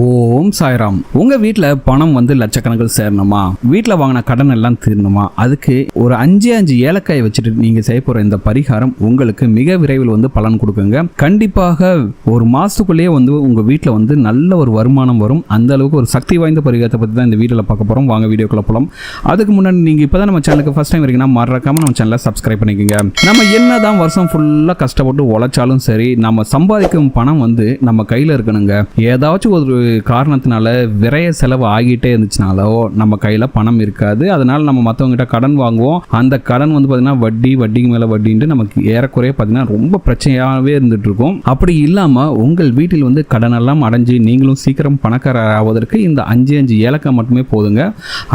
ஓம் சாய்ராம். உங்க வீட்டில் பணம் வந்து லட்சக்கணக்கில் சேரணுமா? வீட்டில் வாங்கின கடன் எல்லாம் தீரணுமா? அதுக்கு ஒரு அஞ்சு அஞ்சு ஏலக்காயை வச்சுட்டு நீங்க செய்ய போற இந்த பரிகாரம் உங்களுக்கு மிக விரைவில் வந்து பலன் கொடுக்குங்க. கண்டிப்பாக ஒரு மாசத்துக்குள்ளேயே வந்து உங்க வீட்டில் வந்து நல்ல ஒரு வருமானம் வரும். அந்த அளவுக்கு ஒரு சக்தி வாய்ந்த பரிகாரத்தை பத்தி தான் இந்த வீடியோல பார்க்க போறோம். வாங்க வீடியோக்குள்ள போலாம். அதுக்கு முன்னாடி நீங்க இப்பதான் நம்ம சேனலுக்கு ஃபர்ஸ்ட் டைம் இருக்கீங்கன்னா மறக்காம நம்ம சேனலை சப்ஸ்கிரைப் பண்ணிக்கோங்க. நம்ம என்னதான் வருஷம் ஃபுல்லா கஷ்டப்பட்டு உழைச்சாலும் சரி நம்ம சம்பாதிக்கும் பணம் வந்து நம்ம கையில இருக்கணுங்க. ஏதாச்சும் ஒரு காரணத்தினால விரைய செலவு ஆகிட்டே இருந்துச்சுனாலோ நம்ம கையில் பணம் இருக்காது. அதனால் நம்ம மற்றவங்ககிட்ட கடன் வாங்குவோம். அந்த கடன் வந்து பார்த்தீங்கன்னா வட்டி வட்டிக்கு மேலே வட்டின்ட்டு நமக்கு ஏறக்குறைய பார்த்தீங்கன்னா ரொம்ப பிரச்சனையாகவே இருந்துட்டு இருக்கும் அப்படி இல்லாமல் உங்கள் வீட்டில் வந்து கடனெல்லாம் அடைஞ்சு நீங்களும் சீக்கிரம் பணக்காரர் ஆவதற்கு இந்த அஞ்சு அஞ்சு ஏலக்காய் மட்டுமே போதுங்க.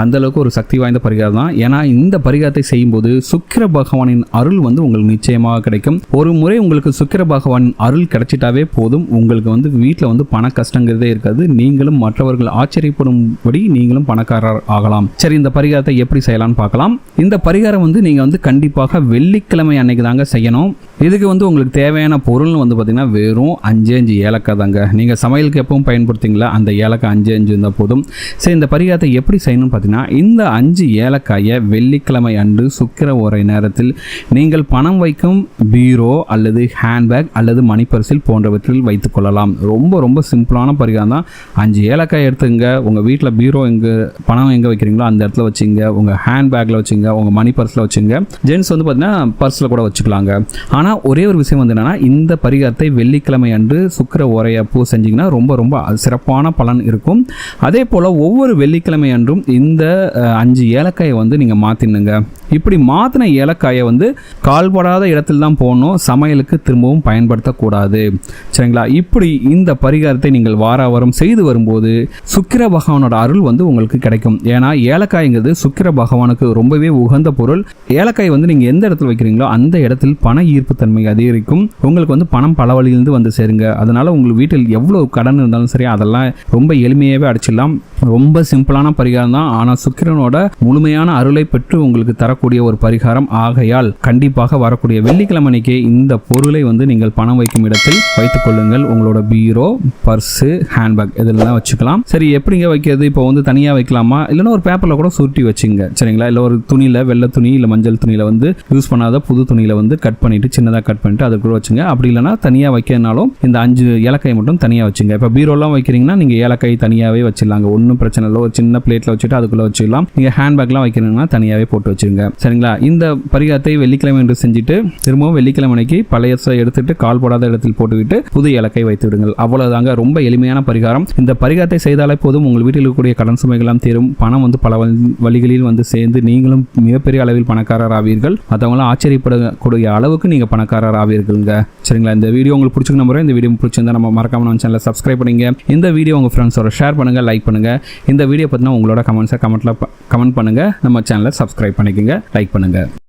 அந்தளவுக்கு ஒரு சக்தி வாய்ந்த பரிகாரம் தான். ஏன்னா இந்த பரிகாரத்தை செய்யும்போது சுக்கிர பகவானின் அருள் வந்து உங்களுக்கு நிச்சயமாக கிடைக்கும். ஒரு முறை உங்களுக்கு சுக்கிர பகவானின் அருள் கிடைச்சிட்டாவே போதும். உங்களுக்கு வந்து வீட்டில் வந்து பண கஷ்டங்கிறதே இருக்காது. நீங்களும் மற்றவர்கள் ஆச்சரியப்படும்படி நீங்களும் பணக்காரர் ஆகலாம். சரி இந்த பரிகாரத்தை எப்படி செய்யலாம்னு பார்க்கலாம். இந்த பரிகாரம் வந்து நீங்கள் வந்து கண்டிப்பாக வெள்ளிக்கிழமை அன்னைக்கு தாங்க செய்யணும். இதுக்கு வந்து உங்களுக்கு தேவையான பொருள் வந்து பார்த்தீங்கன்னா வெறும் அஞ்சு அஞ்சு ஏலக்காய் தாங்க. நீங்கள் சமையலுக்கு எப்பவும் பயன்படுத்திங்களா அந்த ஏலக்காய் அஞ்சு அஞ்சு இருந்தால் போதும். சரி இந்த பரிகாரத்தை எப்படி செய்யணும்னு பார்த்தீங்கன்னா இந்த அஞ்சு ஏலக்காயை வெள்ளிக்கிழமை அன்று சுக்கிர உரை நேரத்தில் நீங்கள் பணம் வைக்கும் பீரோ அல்லது ஹேண்ட்பேக் அல்லது மணிப்பரிசில் போன்றவற்றில் வைத்துக் கொள்ளலாம். ரொம்ப ரொம்ப சிம்பிளான பரிகாரம் தான். அஞ்சு ஏலக்காய் எடுத்துங்க. உங்கள் வீட்டில் பீரோ எங்கே பணம் எங்கே வைக்கிறீங்களோ அந்த இடத்துல வச்சுங்க. உங்கள் ஹேண்ட் பேக்கில் வச்சுங்க. உங்கள் மணி பர்ஸில் வச்சுங்க. ஜென்ஸ் வந்து பார்த்தீங்கன்னா பர்ஸில் கூட வச்சுக்கலாங்க. ஆனால் ஒரே ஒரு விஷயம் வந்து என்னென்னா இந்த பரிகாரத்தை வெள்ளிக்கிழமை அன்று ஒரைய பூ செஞ்சிங்கன்னா ரொம்ப ரொம்ப சிறப்பான பலன் இருக்கும். அதே போல் ஒவ்வொரு வெள்ளிக்கிழமை அன்றும் இந்த அஞ்சு ஏலக்காயை வந்து நீங்கள் மாற்றினுங்க இப்படி மாற்றின ஏலக்காயை வந்து கால்படாத இடத்தில் தான் போடணும். சமையலுக்கு திரும்பவும் பயன்படுத்தக்கூடாது. சரிங்களா? இப்படி இந்த பரிகாரத்தை நீங்கள் வார வாரம் செய்து வரும்போது சுக்கிர பகவானோட அருள் வந்து உங்களுக்கு கிடைக்கும். ஏன்னா ஏலக்காய்ங்கிறது சுக்கிர பகவானுக்கு ரொம்பவே உகந்த பொருள். ஏலக்காய் வந்து நீங்கள் எந்த இடத்துல வைக்கிறீங்களோ அந்த இடத்தில் பண ஈர்ப்பு தன்மை அதிகரிக்கும். உங்களுக்கு வந்து பணம் பல வழியிலிருந்து வந்து சேருங்க. அதனால உங்கள் வீட்டில் எவ்வளவு கடன் இருந்தாலும் சரி அதெல்லாம் ரொம்ப எளிமையாகவே அடிச்சிடலாம். ரொம்ப சிம்பிளான பரிகாரம் தான். ஆனால் சுக்கிரனோட முழுமையான அருளை பெற்று உங்களுக்கு தரக்கூடிய ஒரு பரிகாரம். ஆகையால் கண்டிப்பாக வரக்கூடிய வெள்ளிக்கிழமைக்கு இந்த பொருளை வந்து நீங்கள் பணம் வைக்கும் இடத்தில் வைத்துக் கொள்ளுங்கள். உங்களோட பீரோ பர்ஸு ஹேண்ட்பேக். இதெல்லாம் வச்சுக்கலாம். சரி எப்படிங்க வைக்கிறது? இப்போ வந்து தனியாக வைக்கலாமா? இல்லைன்னா ஒரு பேப்பரில் கூட சுருட்டி வச்சுங்க. சரிங்களா? இல்லை ஒரு துணியில் வெள்ளை துணி இல்லை மஞ்சள் துணியில் வந்து யூஸ் பண்ணாத புது துணியில் வந்து கட் பண்ணிட்டு சின்னதாக கட் பண்ணிட்டு அது கூட வச்சுங்க. அப்படி இல்லைன்னா தனியாக வைக்கிறனாலும் இந்த அஞ்சு ஏலக்காய் மட்டும் தனியாக வச்சுங்க. இப்போ பீரோலாம் வைக்கிறீங்கன்னா நீங்கள் ஏலக்காய் தனியாகவே வச்சிடலாங்க. ஒன்றும் பிரச்சனை இல்லை. ஒரு சின்ன பிளேட்டில் வச்சுட்டு அதுக்குள்ளே வச்சிடலாம். நீங்கள் ஹேண்ட்பேக்லாம் வைக்கிறீங்கன்னா தனியாகவே போட்டு வச்சுருங்க. சரிங்களா? இந்த பரிகாரத்தை வெள்ளிக்கிழமை என்று செஞ்சுட்டு திரும்பவும் வெள்ளிக்கிழமை அன்னைக்கு எடுத்துட்டு கால் போடாத இடத்தில் போட்டுவிட்டு புது ஏலக்காய் வைத்து விடுங்கள். அவ்வளோதாங்க ரொம்ப எளிமையான பரிகாரம். இந்த பரிகாரத்தை செய்தாலே போதும். உங்கள் வீட்டில் இருக்கக்கூடிய கடன் சுமைகள்லாம் தீரும். பணம் வந்து பல வழிகளில் வந்து சேர்ந்து நீங்களும் மிகப்பெரிய அளவில் பணக்காரர் ஆவீர்கள். மற்றவங்களாம் ஆச்சரியப்படக்கூடிய அளவுக்கு நீங்கள் பணக்காரர் ஆவீர்கள்ங்க. சரிங்களா? இந்த வீடியோ உங்களுக்கு பிடிச்சிக்க நம்புறேன். இந்த வீடியோ பிடிச்சிருந்தா நம்ம மறக்காம நம்ம சேனலை சப்ஸ்கிரைப் பண்ணுங்க. இந்த வீடியோ உங்கள் ஃப்ரெண்ட்ஸோட ஷேர் பண்ணுங்கள் லைக் பண்ணுங்கள் இந்த வீடியோ பற்றினா உங்களோட கமெண்ட்ஸை கமெண்ட்டில் கமெண்ட் பண்ணுங்க. நம்ம சேனலை சப்ஸ்கிரைப் பண்ணிக்கோங்க லைக் பண்ணுங்கள்